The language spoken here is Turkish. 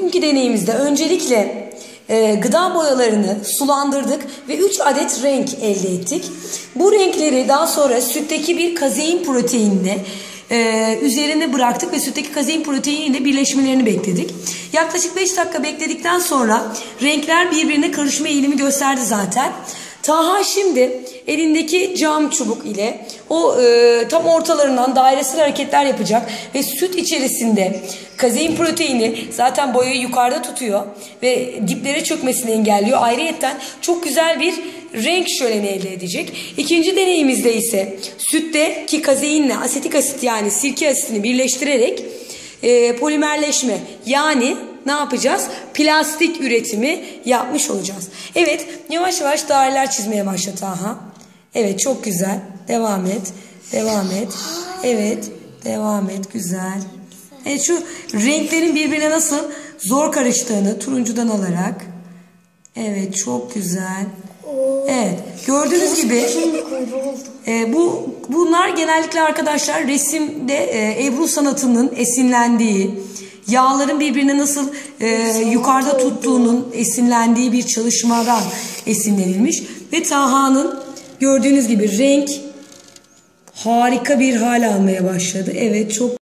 Bugünkü deneyimizde öncelikle e, gıda boyalarını sulandırdık ve 3 adet renk elde ettik. Bu renkleri daha sonra sütteki bir kazein proteinine e, üzerine bıraktık ve sütteki kazein proteiniyle birleşmelerini bekledik. Yaklaşık 5 dakika bekledikten sonra renkler birbirine karışma eğilimi gösterdi zaten. Taha şimdi elindeki cam çubuk ile o e, tam ortalarından dairesel hareketler yapacak ve süt içerisinde kazein proteini zaten boyayı yukarıda tutuyor ve diplere çökmesini engelliyor. Ayrıyeten çok güzel bir renk şöleni elde edecek. İkinci deneyimizde ise sütteki kazeinle asetik asit yani sirke asitini birleştirerek e, polimerleşme yani ne yapacağız? Plastik üretimi yapmış olacağız. Evet yavaş yavaş daireler çizmeye başla Taha. Evet çok güzel. Devam et. Devam et. Evet. Devam et. Güzel. Evet şu renklerin birbirine nasıl zor karıştığını turuncudan alarak. Evet çok güzel. Evet gördüğünüz gibi e, bu bunlar genellikle arkadaşlar resimde e, Ebru sanatının esinlendiği yağların birbirine nasıl e, yukarıda tuttuğunun esinlendiği bir çalışmadan esinlenilmiş ve Taha'nın gördüğünüz gibi renk harika bir hal almaya başladı. Evet çok